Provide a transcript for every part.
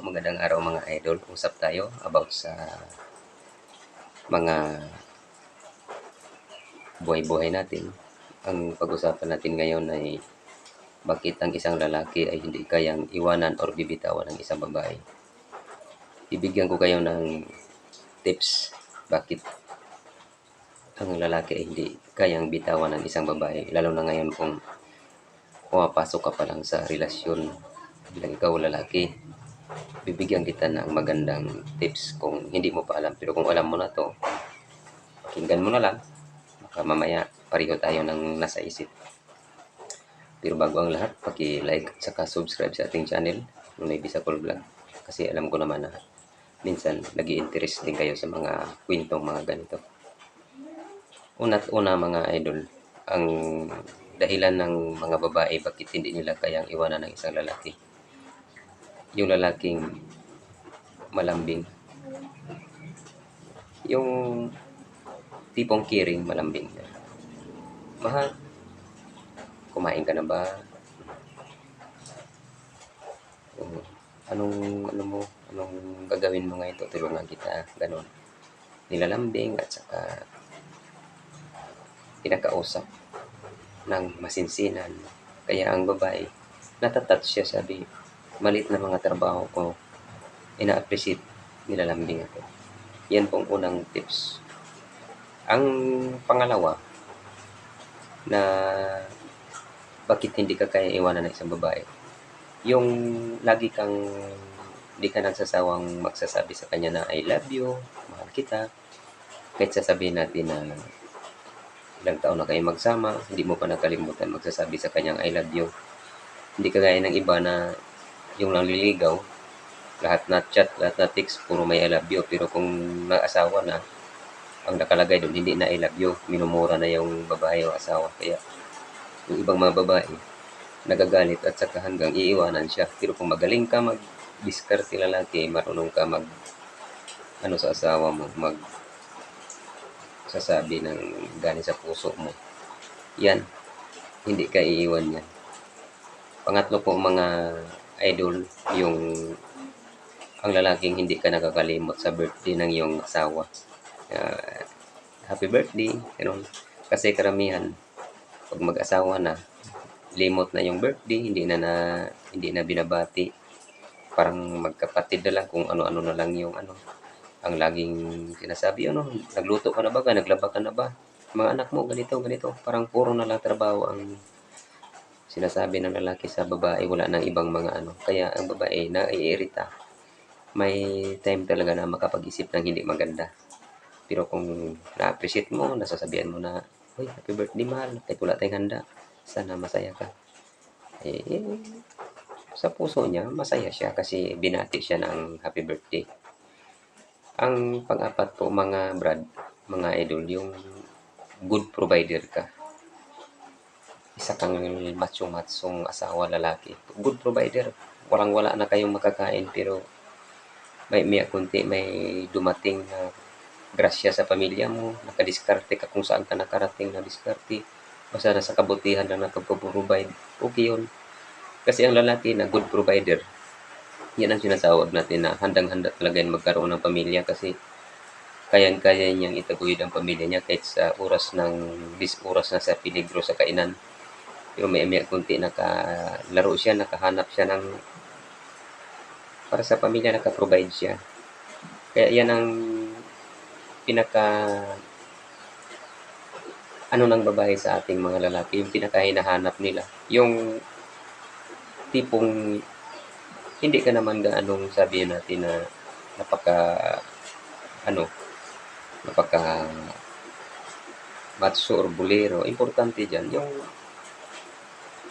magandang araw mga idol. Usap tayo about sa mga buhay-buhay natin. Ang pag-usapan natin ngayon ay bakit ang isang lalaki ay hindi kayang iwanan or bibitawan ng isang babae. Ibigyan ko kayo ng tips bakit ang lalaki ay hindi kayang bitawan ng isang babae. Lalo na ngayon kung pumapasok ka pa lang sa relasyon bilang ikaw lalaki, bibigyan kita ng magandang tips kung hindi mo pa alam. Pero kung alam mo na to, pakinggan mo na lang. Baka mamaya pareho tayo ng nasa isip. Pero bago ang lahat, paki-like at saka subscribe sa ating channel, Nunay Bisacol Vlog. Kasi alam ko naman na minsan nag interest din kayo sa mga kwentong mga ganito. Una't una mga idol, ang dahilan ng mga babae bakit hindi nila kayang iwanan ng isang lalaki yung lalaking malambing. Yung tipong kiring malambing. Mahal, kumain ka na ba? Anong, ano mo, anong gagawin mo ngayon? Tutulungan kita, ganun. Nilalambing at saka pinakausap ng masinsinan. Kaya ang babae, natatat siya sabi, malit na mga trabaho ko, ina-appreciate nilalambing ako. Yan pong unang tips. Ang pangalawa, na bakit hindi ka kaya iwanan ng isang babae. Yung lagi kang hindi ka nagsasawang magsasabi sa kanya na I love you, mahal kita. Kahit sasabihin natin na ilang taon na kayo magsama, hindi mo pa nakalimutan magsasabi sa kanyang I love you. Hindi kagaya ng iba na yung nangliligaw, lahat na chat, lahat na text, puro may I love you. Pero kung nag-asawa na, ang nakalagay doon, hindi na I love you. Minumura na yung babae o asawa. Kaya, yung ibang mga babae, nagagalit at saka hanggang iiwanan siya. Pero kung magaling ka mag-discarte lalaki, marunong ka mag ano sa asawa mo, mag sasabi ng galing sa puso mo. Yan, hindi ka iiwan yan. Pangatlo po mga idol yung ang lalaking hindi ka nakakalimot sa birthday ng iyong asawa. Uh, happy birthday, ganun. Kasi karamihan, pag mag-asawa na, limot na yung birthday, hindi na, na hindi na binabati. Parang magkapatid na lang kung ano-ano na lang yung ano, ang laging sinasabi, ano, nagluto ka na ba, naglaba ka na ba? Mga anak mo, ganito, ganito. Parang puro na lang trabaho ang sinasabi ng lalaki sa babae, wala nang ibang mga ano. Kaya ang babae naiirita. May time talaga na makapag-isip ng hindi maganda. Pero kung na-appreciate mo, nasasabihan mo na, Uy, happy birthday mahal, kahit wala tayong handa, sana masaya ka. Eh, eh, sa puso niya, masaya siya kasi binati siya ng happy birthday. Ang pang-apat po, mga brad, mga idol, yung good provider ka isa kang matsong-matsong asawa lalaki. Good provider. Walang-wala na kayong makakain pero may may kunti may dumating na grasya sa pamilya mo, nakadiskarte ka kung saan ka nakarating na diskarte. Basta nasa kabutihan lang nakapag-provide. Okay yun. Kasi ang lalaki na good provider, yan ang sinasawag natin na handang-handa talaga yan magkaroon ng pamilya kasi kayang-kaya niyang itaguyod ang pamilya niya kahit sa oras ng bis oras na sa peligro sa kainan pero may may kunti nakalaro siya, nakahanap siya ng para sa pamilya naka-provide siya. Kaya yan ang pinaka ano ng babae sa ating mga lalaki, yung pinaka hinahanap nila. Yung tipong hindi ka naman gaanong sabihin natin na napaka ano napaka matso or bulero. Importante dyan, yung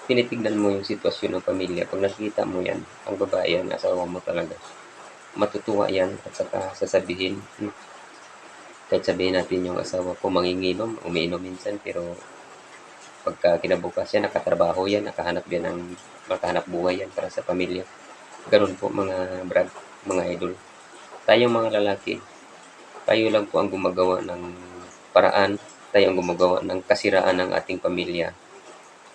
tinitignan mo yung sitwasyon ng pamilya, pag nakikita mo yan, ang babae yan, asawa mo talaga, matutuwa yan at saka sasabihin, hmm, kahit sabihin natin yung asawa ko manginginom, umiinom minsan, pero pagka kinabukas yan, nakatrabaho yan, nakahanap yan ng makahanap buhay yan para sa pamilya. Ganun po mga brad, mga idol. Tayong mga lalaki, tayo lang po ang gumagawa ng paraan, tayo ang gumagawa ng kasiraan ng ating pamilya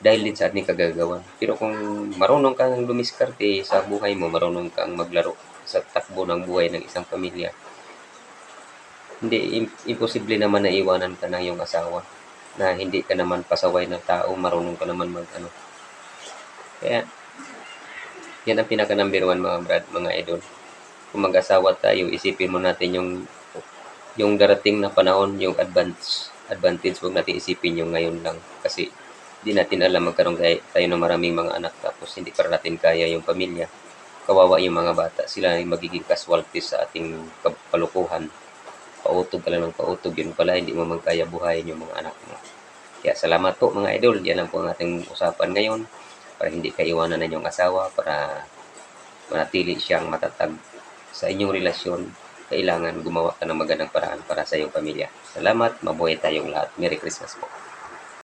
dahil din sa ating kagagawan. Pero kung marunong kang lumiskarte sa buhay mo, marunong kang maglaro sa takbo ng buhay ng isang pamilya. Hindi, im- imposible naman na iwanan ka ng iyong asawa na hindi ka naman pasaway ng tao, marunong ka naman mag ano. Kaya, yan ang pinaka number one mga brad, mga idol. Kung mag-asawa tayo, isipin mo natin yung yung darating na panahon, yung advance, advantage, huwag natin isipin yung ngayon lang. Kasi, di natin alam magkaroon tayo, tayo ng maraming mga anak tapos hindi pa natin kaya yung pamilya. Kawawa yung mga bata. Sila yung magiging casualties sa ating ka- kalukuhan. Pautog ka lang ng pautog. Yun pala, hindi mo man kaya buhayin yung mga anak mo. Kaya salamat po mga idol. Yan lang po ang ating usapan ngayon para hindi ka iwanan ng inyong asawa para manatili siyang matatag sa inyong relasyon. Kailangan gumawa ka ng magandang paraan para sa iyong pamilya. Salamat. Mabuhay tayong lahat. Merry Christmas po.